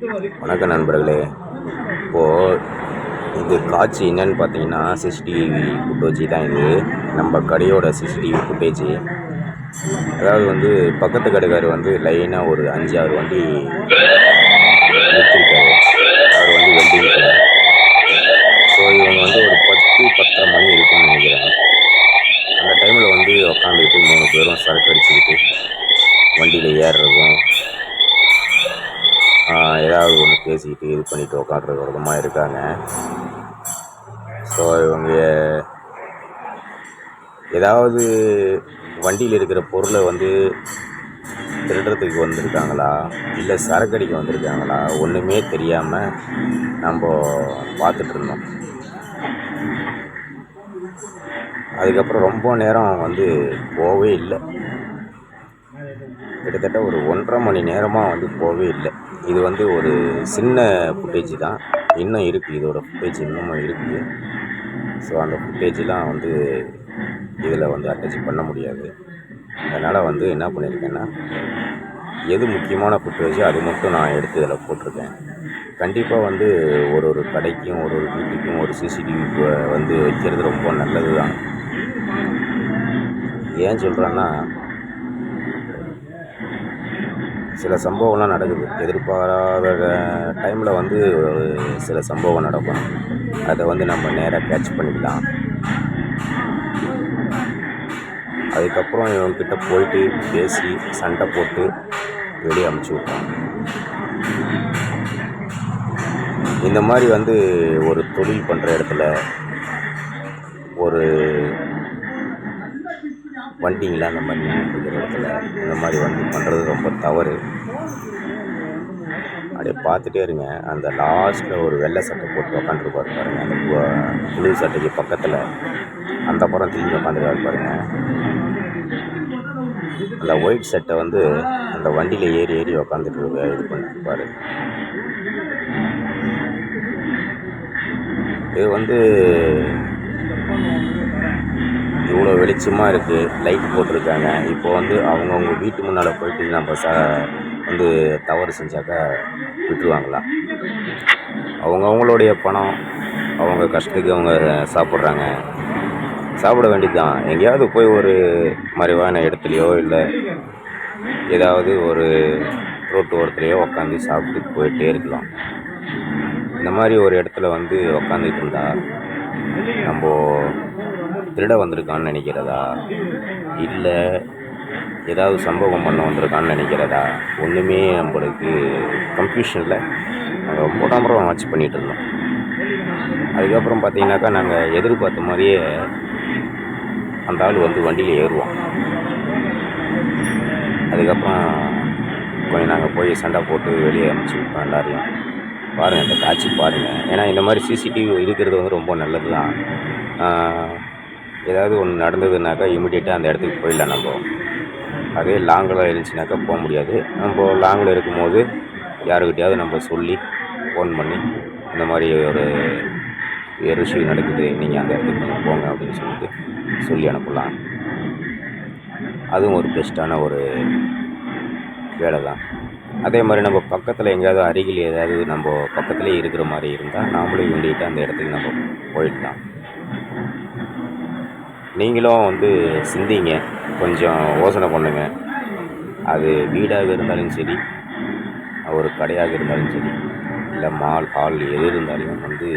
வணக்கம் நண்பர்களே. இப்போது இது காட்சி என்னன்னு பார்த்தீங்கன்னா சிசிடிவி ஃபுட்டேஜ் தான் இது. நம்ம கடையோட சிசிடிவி ஃபுட்டேஜ் அதாவது வந்து பக்கத்து கடைக்கார் வந்து லைனாக ஒரு அஞ்சு ஆறு வண்டி நிறுத்திருக்காரு. அவர் வந்து வெல்டிங் கடை ஸோ இவங்க வந்து ஒரு பத்து பத்தரை மணி இருக்கும்னு நினைக்கிறேன். அந்த டைமில் வந்து உக்காந்துக்கிட்டு மூணு பேரும் சரக்கு அடிச்சுக்கிட்டு வண்டியில் ஏறுறதும் ஏதாவது ஒன்று பேசிக்கிட்டு இது பண்ணிட்டு உட்காடுறது விதமாக இருக்காங்க. ஸோ இவங்க ஏதாவது வண்டியில் இருக்கிற பொருளை வந்து திருடுறதுக்கு வந்திருக்காங்களா? இல்லை சரக்கடிக்க வந்திருக்காங்களா? ஒன்றுமே தெரியாமல் நம்ம பார்த்துட்டு இருந்தோம். அதுக்கப்புறம் ரொம்ப நேரம் வந்து போகவே இல்லை. கிட்டத்தட்ட ஒரு ஒன்றரை மணி நேரமாக வந்து போகவே இல்லை. இது வந்து ஒரு சின்ன ஃபுட்டேஜ் தான். இன்னும் இருக்குது இதோட ஃபுட்டேஜ் இன்னமும் இருக்குது ஸோ அந்த ஃபுட்டேஜ்லாம் வந்து இதில் வந்து அட்டாச் பண்ண முடியாது. அதனால் வந்து என்ன பண்ணியிருக்கேன்னா எது முக்கியமான ஃபுட்டேஜோ அது மட்டும் நான் எடுத்து இதில் போட்டிருக்கேன். கண்டிப்பாக வந்து ஒரு ஒரு கடைக்கும் ஒரு ஒரு வீட்டுக்கும் ஒரு சிசிடிவி வந்து வைக்கிறது ரொம்ப நல்லது தான் ஏன் சொல்கிறேன்னா சில சம்பவம்லாம் நடக்குது. எதிர்பாராத டைமில் வந்து ஒரு சில சம்பவம் நடக்கும். அதை வந்து நம்ம நேராக கேட்ச் பண்ணிக்கலாம். அதுக்கப்புறம் இவங்கக்கிட்ட போயிட்டு பேசி சண்டை போட்டு வெளியே அமுச்சு விட்டான். இந்த மாதிரி வந்து ஒரு தொழில் பண்ணுற இடத்துல ஒரு வண்டிங்களா அந்த மாதிரி இருக்கிற இடத்துல? இந்த மாதிரி வந்து பண்ணுறது ரொம்ப தவறு. அப்படியே பார்த்துட்டே இருங்க. அந்த லாஸ்ட்டில் ஒரு வெள்ளை சட்டை போட்டு உக்காந்துருப்பாரு பாருங்கள் அந்த பு- புழு சட்டைக்கு பக்கத்தில். அந்த படம் திரும்பி உட்காந்துருக்காரு பாருங்கள் அந்த ஒயிட் சட்டை வந்து அந்த வண்டியில் ஏறி ஏறி உக்காந்துட்டு இது பண்ணிருப்பார் இது வந்து இவ்வளோ வெளிச்சமாக இருக்குது லைட் போட்டிருக்காங்க. இப்போ வந்து அவங்கவுங்க வீட்டு முன்னால் போயிட்டு நம்ம ச வந்து தவறு செஞ்சாக்கா விட்டுருவாங்களா? அவங்கவுங்களுடைய பணம் அவங்க கஷ்டத்துக்கு அவங்க சாப்பிட்றாங்க. சாப்பிட வேண்டியது தான் எங்கேயாவது போய் ஒரு மறைவான இடத்துலையோ இல்லை ஏதாவது ஒரு ரோட்டு ஓரத்துலையோ உட்காந்து சாப்பிட்டு போயிட்டே இருக்கலாம். இந்த மாதிரி ஒரு இடத்துல வந்து உக்காந்துட்டு இருந்தால் நம்ம திருட வந்திருக்கான்னு நினைக்கிறதா? இல்லை ஏதாவது சம்பவம் பண்ண வந்திருக்கான்னு நினைக்கிறதா? ஒன்றுமே நம்மளுக்கு கன்ஃபியூஷனில் நாங்கள் ரொம்ப நம்பரம் வாட்ச் பண்ணிகிட்டு இருந்தோம். அதுக்கப்புறம் பார்த்தீங்கன்னாக்கா நாங்கள் எதிர்பார்த்த மாதிரியே அந்த ஆள் வந்து வண்டியில் ஏறுவோம் அதுக்கப்புறம் கொஞ்சம் நாங்கள் போய் சண்டை போட்டு வெளியே அனுப்பிச்சி விட்டோம் எல்லாரையும் பாருங்கள் இந்த காட்சி பாருங்கள் ஏன்னா இந்த மாதிரி சிசிடிவி இருக்கிறது வந்து ரொம்ப நல்லது தான் ஏதாவது ஒன்று நடந்ததுனாக்கா இமிடியேட்டாக அந்த இடத்துக்கு போயிடலாம் நம்ம. அதே லாங்கில் இருந்துச்சுனாக்கா போக முடியாது. நம்ம லாங்கில் இருக்கும்போது யாருக்கிட்டையாவது நம்ம சொல்லி ஃபோன் பண்ணி இந்த மாதிரி ஒரு ரிஷ்யூ நடக்குது நீங்கள் அந்த இடத்துக்கு போங்க அப்படின்னு சொல்லிட்டு சொல்லி அனுப்பலாம். அதுவும் ஒரு பெஸ்ட்டான ஒரு வேலை தான். அதே மாதிரி நம்ம பக்கத்தில் எங்கேயாவது அருகில் ஏதாவது நம்ம பக்கத்துலேயே இருக்கிற மாதிரி இருந்தால் நாமளும் இண்டிகிட்டு அந்த இடத்துக்கு நம்ம போயிடலாம். நீங்களும் வந்து சிந்திங்க. கொஞ்சம் யோசனை பண்ணுங்க. அது வீடாக இருந்தாலும் சரி ஒரு கடையாக இருந்தாலும் சரி இல்லை மால் ஹால் எது இருந்தாலும் வந்து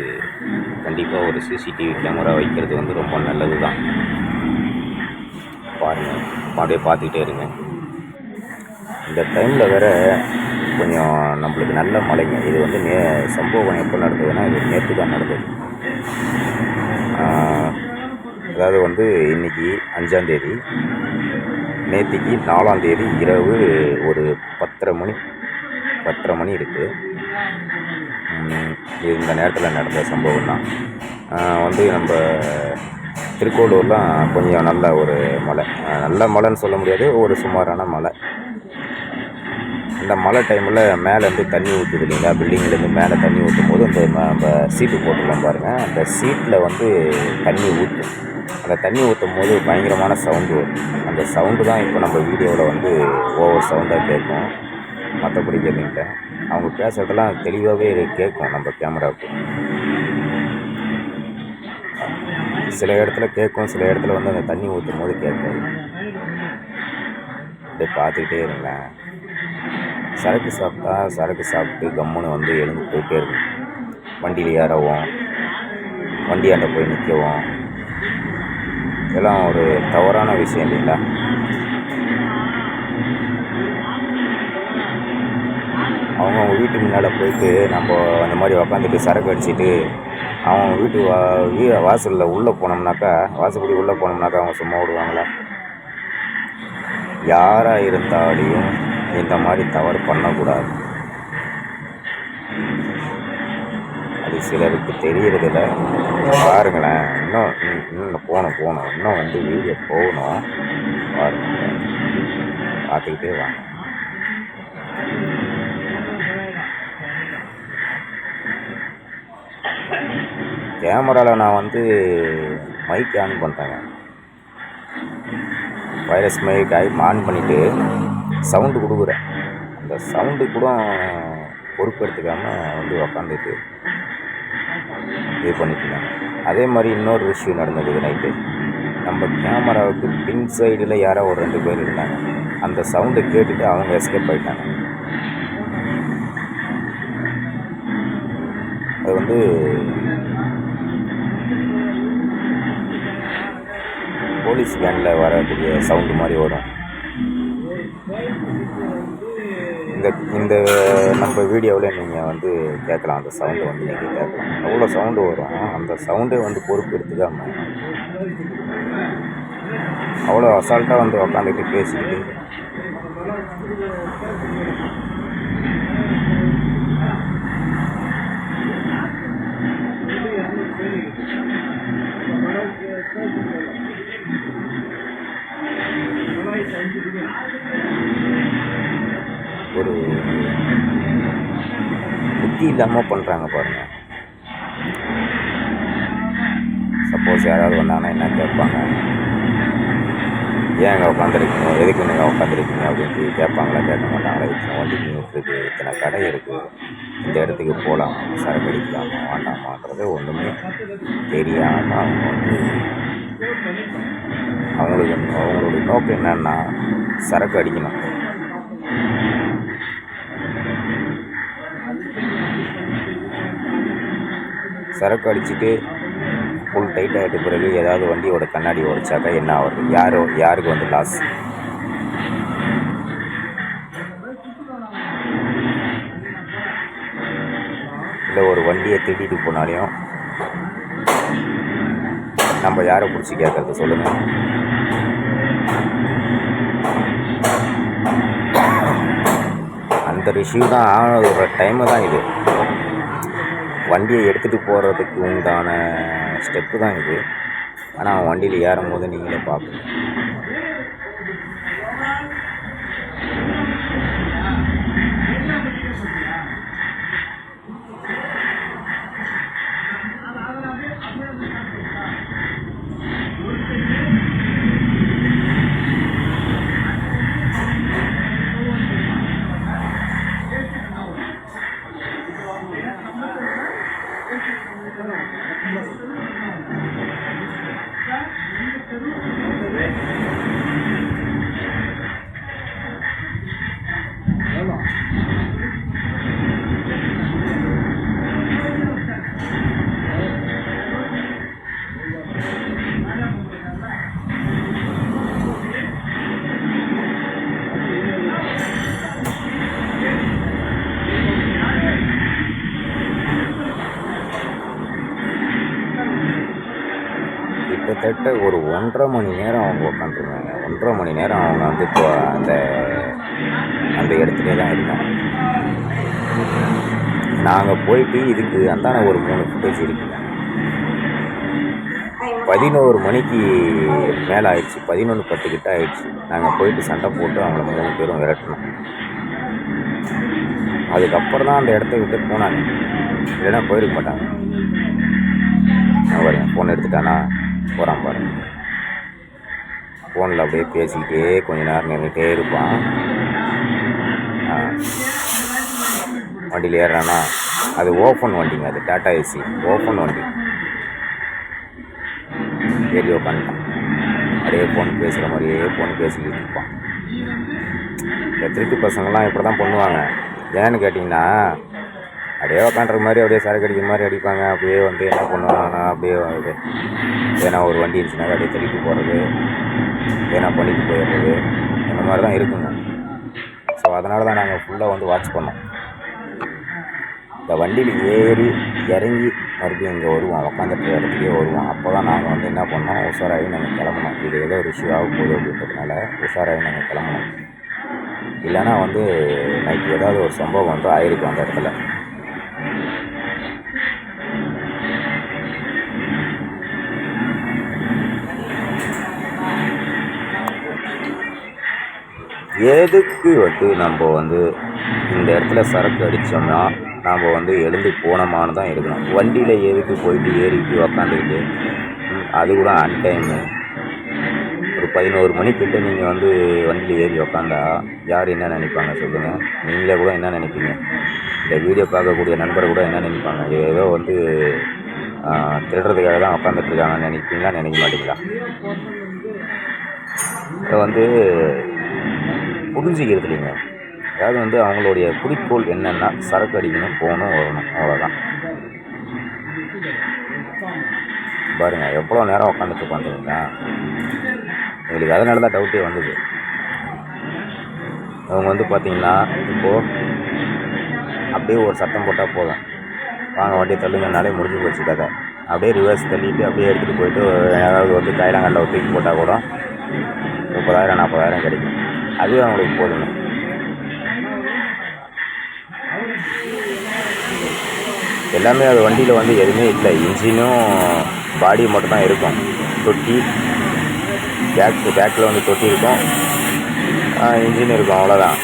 கண்டிப்பாக ஒரு சிசிடிவி கேமரா வைக்கிறது வந்து ரொம்ப நல்லது தான் பாருங்கள் அப்படியே பார்த்துக்கிட்டே இருங்க. இந்த டைமில் வேற கொஞ்சம் நம்மளுக்கு நல்ல மழைங்க. இது வந்து நே சம்பவம் எப்போ நடந்ததுன்னா இது நேற்று தான் நடந்தது. அதாவது வந்து இன்னைக்கு அஞ்சாந்தேதி நேற்றுக்கு நாலாந்தேதி இரவு ஒரு பத்தரை மணி பத்தரை மணி இருக்குது இந்த நேரத்தில் நடந்த சம்பவம் தான். வந்து நம்ம திருக்கோளூர்லாம் கொஞ்சம் நல்ல ஒரு மலை. நல்ல மலைன்னு சொல்ல முடியாது ஒரு சுமாரான மலை. இந்த மழை டைமில் மேலேருந்து தண்ணி ஊற்றுது இல்லைங்களா? பில்டிங்லேருந்து மேலே தண்ணி ஊற்றும் போது இந்த நம்ம சீட்டு போட்டுருக்கோம் பாருங்கள் அந்த சீட்டில் வந்து தண்ணி ஊற்றும் அந்த தண்ணி ஊற்றும் போது பயங்கரமான சவுண்டு வரும் அந்த சவுண்டு தான் இப்போ நம்ம வீடியோவில் வந்து ஓவர் சவுண்டாக கேட்கும் மற்றபடி கேட்குங்க அவங்க பேசுகிறதெல்லாம் தெளிவாகவே கேட்கும் நம்ம கேமராவுக்கு. சில இடத்துல கேட்கும் சில இடத்துல வந்து அந்த தண்ணி ஊற்றும் போது கேட்காது அப்படியே பார்த்துக்கிட்டே இருங்களேன் சரக்கு சாப்பிட்டா சரக்கு சாப்பிட்டு கம்முன்னு வந்து எழுந்து போயிட்டே இருக்கும் வண்டியில் ஏறவும் வண்டியாண்ட போய் நிற்கவும் இதெல்லாம் ஒரு தவறான விஷயம் இல்லைங்களா? அவங்கவுங்க வீட்டு முன்னால் போயிட்டு நம்ம அந்த மாதிரி உக்காந்துட்டு சரக்கு அடிச்சுட்டு அவங்க வீட்டு வா வீ வாசலில் உள்ளே போனோம்னாக்கா வாசப்படி உள்ளே போனோம்னாக்கா அவங்க சும்மா விடுவாங்களா யாராக இருந்தாலையும் இந்த மாதிரி தவறு பண்ணக்கூடாது. அது சிலருக்கு தெரியறதில்ல. பாருங்களேன் இன்னும் போகணும் போகணும். இன்னும் வந்து வீடியோ போகணும். பாருங்க. பார்த்துக்கிட்டே வாங்க. கேமராவில் நான் வந்து மைக் ஆன் பண்ணிட்டேங்க. வைரஸ் மைக் ஆகி ஆன் பண்ணிவிட்டு சவுண்டு கொடுக்குறேன். அந்த சவுண்டு கூட பொறுப்பு எடுத்துக்காமல் வந்து உக்காந்துட்டு இது பண்ணிட்டுருந்தாங்க அதே மாதிரி இன்னொரு விஷயம் நடந்தது நைட்டு நம்ம கேமராவுக்கு பின் சைடில் யாரோ ஒரு ரெண்டு பேர் இருந்தாங்க. அந்த சவுண்டை கேட்டுட்டு அவங்க எஸ்கேப் ஆகிட்டாங்க அது வந்து போலீஸ் வேனில் வரக்கூடிய சவுண்டு மாதிரி வரும். இந்த இந்த நம்ம வீடியோவில் நீங்கள் வந்து கேட்கலாம். அந்த சவுண்டு வந்து நீங்கள் கேட்கலாம். அவ்வளோ சவுண்டு வரும். அந்த சவுண்டே வந்து பொறுப்பு எடுத்துக்காம அவ்வளோ அசால்ட்டாக வந்து உக்காந்துக்கிட்டு பேசிக்கிட்டு. புத்தி இல்லாமல் பண்ணுறாங்க பாருங்கள் சப்போஸ் யாராவது வந்தாங்கன்னா என்ன கேட்பாங்க? ஏன் அங்கே உட்காந்துருக்கீங்க எதுக்கு நீங்கள் உட்காந்துருக்கீங்க அப்படின்ட்டு கேட்பாங்களா? கேட்க மாட்டாங்களா? இத்தனை வண்டி இருக்குது இத்தனை கடை இருக்குது இந்த இடத்துக்கு போகலாம் சரக்கு அடிக்கலாமா வேண்டாமான்றது ஒன்றுமே தெரியாமல் அவங்க வந்து அவங்களுக்கு அவங்களுடைய நோக்கம் என்னென்னா சரக்கு அடிக்கணும். சரக்கு அடிச்சுட்டு ஃபுல் டைட் ஆகிட்ட பிறகு ஏதாவது வண்டியோட கண்ணாடி உடைச்சாக்கா என்ன ஆகுது யாரோ யாருக்கு வந்து லாஸ் இல்லை ஒரு வண்டியை திருடிட்டு போனாலையும் நம்ம யாரை பிடிச்சி கேட்கறது சொல்லுங்கள் அந்த ரிஷ்யூ தான் ஆனதோட டைமு தான் இது. வண்டியை எடுத்துகிட்டு போகிறதுக்கு உண்டான ஸ்டெப்பு தான் இது. ஆனால் வண்டியில் ஏறும் போது நீங்களே பார்க்கணும் கிட்டத்தட்ட ஒரு ஒன்றரை மணி நேரம் அவங்க உட்காந்துருந்தாங்க. ஒன்றரை மணி நேரம் அவங்க வந்து இப்போ அந்த அந்த இடத்துலே தான் இருந்தாங்க நாங்கள் போயிட்டு இதுக்கு அந்தான ஒரு மூணு ஃபுட்டேஜ் இருக்குங்க பதினோரு மணிக்கு மேலே ஆயிடுச்சு. பதினொன்று பத்து கிட்ட ஆயிடுச்சு. நாங்கள் போயிட்டு சண்டை போட்டு அவங்கள மூணு பேரும் விரட்டினோம். அதுக்கப்புறம் தான் அந்த இடத்த விட்டு போனாங்க. இல்லைன்னா போயிருக்க மாட்டாங்க. பாருங்க ஃபோன் எடுத்துட்டானா? போகிறான் பாருங்க ஃபோனில் அப்படியே பேசிக்கிட்டே கொஞ்ச நேரம் நின்றுட்டே இருப்பான். வண்டியில் ஏறுறானா? அது ஓப்பன் வண்டிங்க அது டாட்டா ஏசி ஓப்பன் வண்டி. ஏறி உட்காந்துட்டான் அப்படியே ஃபோன் பேசுகிற மாதிரியே ஃபோன் பேசிக்கிட்டு இருப்பான். இந்த திருட்டு பசங்கள்லாம் இப்படி தான் பண்ணுவாங்க. ஏன்னு கேட்டிங்கன்னா அப்படியே உக்காண்ட்ற மாதிரி அப்படியே சரக்கு அடிக்கிற மாதிரி அடிப்பாங்க. அப்படியே வந்து என்ன பண்ணுவாங்கன்னா அப்படியே வந்து ஏன்னா ஒரு வண்டி இருந்துச்சுனாக்கா அப்படியே தள்ளிட்டு போகிறது ஏன்னா பண்ணிட்டு போயிடுறது இந்த மாதிரி தான் இருக்குங்க. ஸோ அதனால தான் நாங்கள் ஃபுல்லாக வந்து வாட்ச் பண்ணோம். இந்த வண்டியில் ஏறி இறங்கி மறுபடியும் இங்கே வருவோம். உக்காந்துட்டு இடத்துக்கே வருவோம். அப்போ தான் நாங்கள் வந்து என்ன பண்ணோம் உஷாராகி நாங்கள் கிளம்பணும். இது ஏதோ ஒரு இஷ்யூ ஆக போகுது அப்படின்றதுனால உஷாராகி நாங்கள் கிளம்பணும். இல்லைன்னா வந்து நைட்டு ஏதாவது ஒரு சம்பவம் வந்து ஆயிருக்கும் அந்த இடத்துல. எதுக்கு வந்து நம்ம வந்து இந்த இடத்துல சரக்கு அடித்தோம்னா நாம் வந்து எழுந்து போனோமான்னு தான் இருக்கணும். வண்டியில் எதுக்கு போயிட்டு ஏறிட்டு உக்காந்துக்கிட்டு? அது கூட அன்டைமு ஒரு பதினோரு மணிக்கிட்ட நீங்கள் வந்து வண்டியில் ஏறி உக்காந்தா யார் என்ன நினைப்பாங்க சொல்லுங்கள் நீங்களே கூட என்ன நினைப்பீங்க? இந்த வீடியோ பார்க்கக்கூடிய நண்பர் கூட என்ன நினைப்பாங்க? ஏதோ வந்து திருடுறதுக்காக தான் உக்காந்துட்டு இருக்காங்கன்னு நினைப்பீங்களா? நினைக்க மாட்டீங்களா? இதை வந்து புரிஞ்சுக்கிறது இல்லைங்க. அதாவது வந்து அவங்களுடைய குறிக்கோள் என்னென்னா சரக்கு அடிக்கணும் போகணும் வரணும். அவ்வளோதான் பாருங்கள் எவ்வளோ நேரம் உட்காந்துட்டு உட்காந்துருங்களா எங்களுக்கு அதனால தான் டவுட்டே வந்தது. அவங்க வந்து பார்த்தீங்கன்னா இப்போது அப்படியே ஒரு சத்தம் போட்டால் போதும். வாங்க வண்டியை தள்ளுங்கனாலே முடிஞ்சு போச்சு கதை. அப்படியே ரிவர்ஸ் தள்ளிட்டு அப்படியே எடுத்துகிட்டு போயிட்டு ஏதாவது வந்து கைலாங்கல்ல தூக்கி போட்டால் கூட முப்பதாயிரம் நாற்பதாயிரம் கிடைக்கும். அதுவே அவங்களுக்கு போதுங்க. எல்லாமே அது வண்டியில் வந்து எதுவுமே இல்லை. இன்ஜினும் பாடி மட்டும் தான் இருக்கும். தொட்டி பேக் பேக்கில் வந்து தொட்டி இருக்கும். இன்ஜின் இருக்கும் அவ்வளோதான்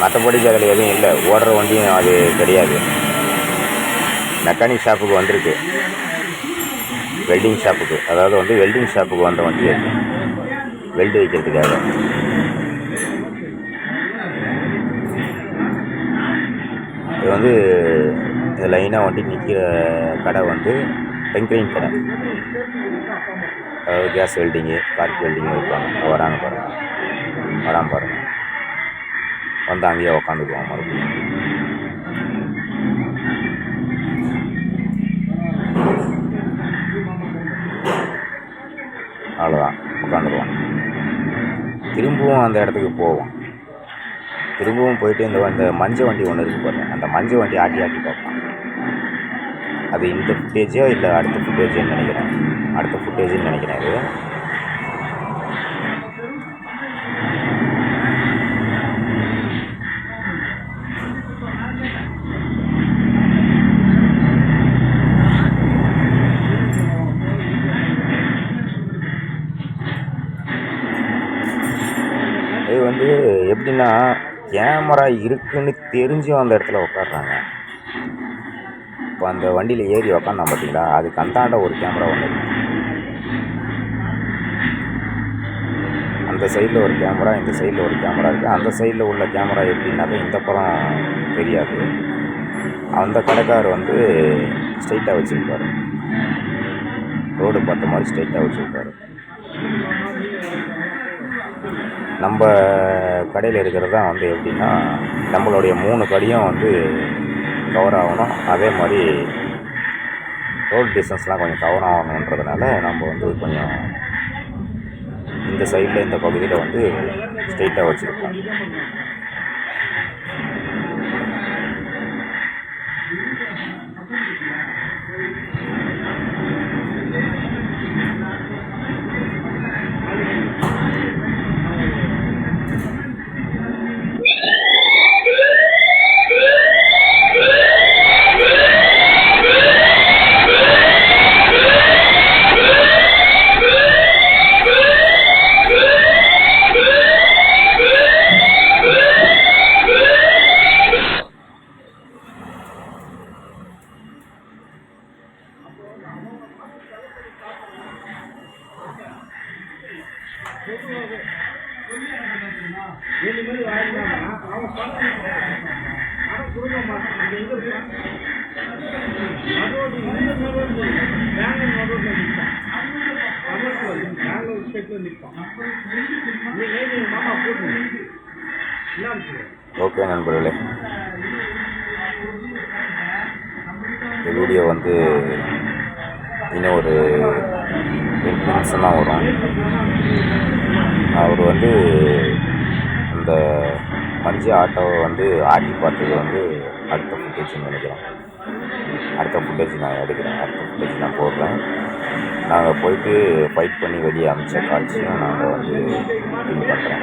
மற்றபடிக்கு அதில் எதுவும் இல்லை. ஓடுற வண்டியும் அது கிடையாது. மெக்கானிக் ஷாப்புக்கு வந்திருக்கு. வெல்டிங் ஷாப்புக்கு அதாவது வந்து வெல்டிங் ஷாப்புக்கு வந்த வண்டி அது. வெல்டு வைக்கிறதுக்காக. இது வந்து இந்த லைனாக வண்டி நிற்கிற கடை வந்து டெங்க்ரைன் கடை. அதாவது கேஸ் வெல்டிங்கு கார்க் வெல்டிங் வைப்பாங்க. வராங்க பாருங்கள் வராமல் பாருங்கள் வந்து அங்கேயே உக்காந்துக்குவோம் மறுபடியும். அவ்வளோதான் உட்காந்துருவோம் திரும்பவும் அந்த இடத்துக்கு போவோம். திரும்பவும் போயிட்டு இந்த அந்த மஞ்சள் வண்டி ஒன்று இருக்குது பாருங்கள் அந்த மஞ்சள் வண்டி ஆட்டி ஆட்டி பார்ப்பான். அது இந்த ஃபுட்டேஜோ இல்லை அடுத்த ஃபுட்டேஜோன்னு நினைக்கிறேன். அடுத்த ஃபுட்டேஜுன்னு நினைக்கிறேன் இது. கேமரா இருக்குன்னு தெரிஞ்சும் அந்த இடத்துல உட்காடுறாங்க இப்போ அந்த வண்டியில் ஏறி உக்காந்தான் பார்த்தீங்களா அதுக்கு அந்தாண்ட ஒரு கேமரா ஒன்று இருக்கு. அந்த சைடில் ஒரு கேமரா இந்த சைடில் ஒரு கேமரா இருக்குது அந்த சைடில் உள்ள கேமரா எப்படின்னாக்கா இந்த படம் தெரியாது. அந்த கடைக்கார் வந்து ஸ்ட்ரைட்டாக வச்சுருப்பாரு. ரோடு பார்த்த மாதிரி ஸ்ட்ரைட்டாக வச்சுருப்பாரு. நம்ம கடையில் இருக்கிறது தான் வந்து எப்படின்னா நம்மளுடைய மூணு கடையும் வந்து கவர் ஆகணும். அதே மாதிரி ரோட் டிஸ்டன்ஸ்லாம் கொஞ்சம் கவர் ஆகணுன்றதுனால நம்ம வந்து கொஞ்சம் இந்த சைடில் இந்த பகுதியில் வந்து ஸ்ட்ரெயிட்டாக வச்சுருக்கோம் ஓகே நண்பர்களே. இந்த வீடியோ வந்து இன்னும் ஒரு எட்டு நிமிஷம் தான் வரும். அவர் வந்து அந்த பஞ்சு ஆட்டோவை வந்து ஆட்டி பார்த்தது வந்து அடுத்த ஃபுட்டேஜ்னு நினைக்கிறேன். அடுத்த ஃபுட்டேஜ் நான் எடுக்கிறேன். அடுத்த ஃபுட்டேஜ் நான் போடுறேன். நாங்கள் போயிட்டு ஃபைட் பண்ணி வெளியே அமைச்ச காட்சியும் நாங்கள் வந்து இது பண்ணுறேன்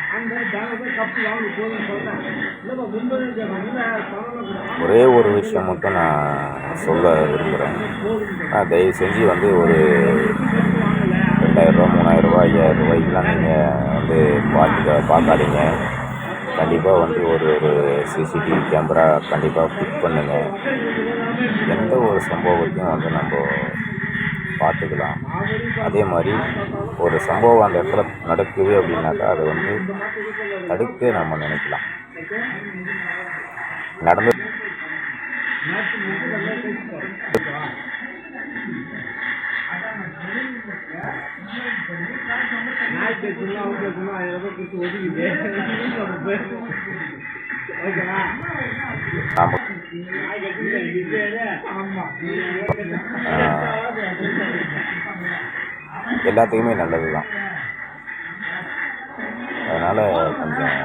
ஒரே ஒரு விஷயம் மட்டும் நான் சொல்ல விரும்புகிறேன் தயவு செஞ்சு வந்து ஒரு ரெண்டாயிரரூவா மூணாயிரரூவா ஐயாயிரம் ரூபாய்க்கெலாம் நீங்கள் வந்து பார்த்துக்க பார்க்காதீங்க. கண்டிப்பாக வந்து ஒரு ஒரு சிசிடிவி கேமரா கண்டிப்பாக ஃபிட் பண்ணுங்கள் எந்த ஒரு சம்பவத்தையும் வந்து நம்ம பார்த்துக்கலாம். அதே மாதிரி ஒரு சம்பவம் அந்த இடத்துல நடக்குது அப்படின்னாக்கா அதை வந்து தடுக்க நம்ம நினைக்கலாம். நடந்து நாய் எல்லாத்துக்குமே நல்லது தான் அதனால் கொஞ்சம்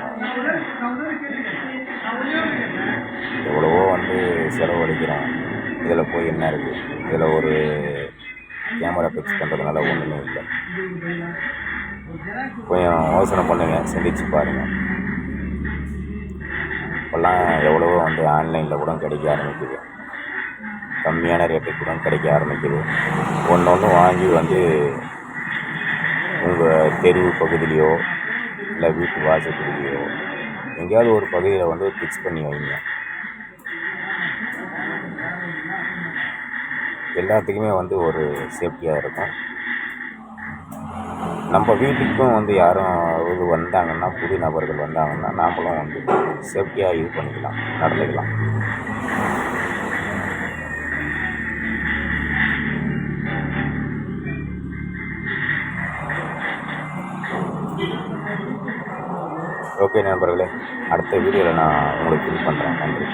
எவ்வளவோ வந்து செலவழிக்கிறோம் இதில் போய் என்ன இருக்குது இதில் ஒரு கேமரா ஃபிக்ஸ் பண்ணுறதுனால ஒன்றுமே இல்லை. கொஞ்சம் யோசனை பண்ணுங்கள் சிந்திச்சு பாருங்கள் இப்போல்லாம் எவ்வளவோ வந்து ஆன்லைனில் கூட கிடைக்க ஆரம்பிக்குது. கம்மியான ரேட்டுக்கு கூட கிடைக்க ஆரம்பிக்குது. ஒன்று ஒன்று வாங்கி வந்து உங்கள் தெருவு பகுதியிலையோ இல்லை வீட்டு வாசப்படிலையோ எங்கேயாவது ஒரு பகுதியில் வந்து ஃபிக்ஸ் பண்ணி வைங்க. எல்லாத்துக்குமே வந்து ஒரு சேஃப்டியாக இருக்கும். நம்ம வீட்டுக்கும் வந்து யாரும் இது வந்தாங்கன்னா புது நபர்கள் வந்தாங்கன்னா நாமளும் வந்து சேஃப்டியாக இது பண்ணிக்கலாம் நடந்துக்கலாம். ஓகே நண்பர்களே அடுத்த வீடியோவில் நான் உங்களுக்கு இது பண்ணுறேன் நன்றி.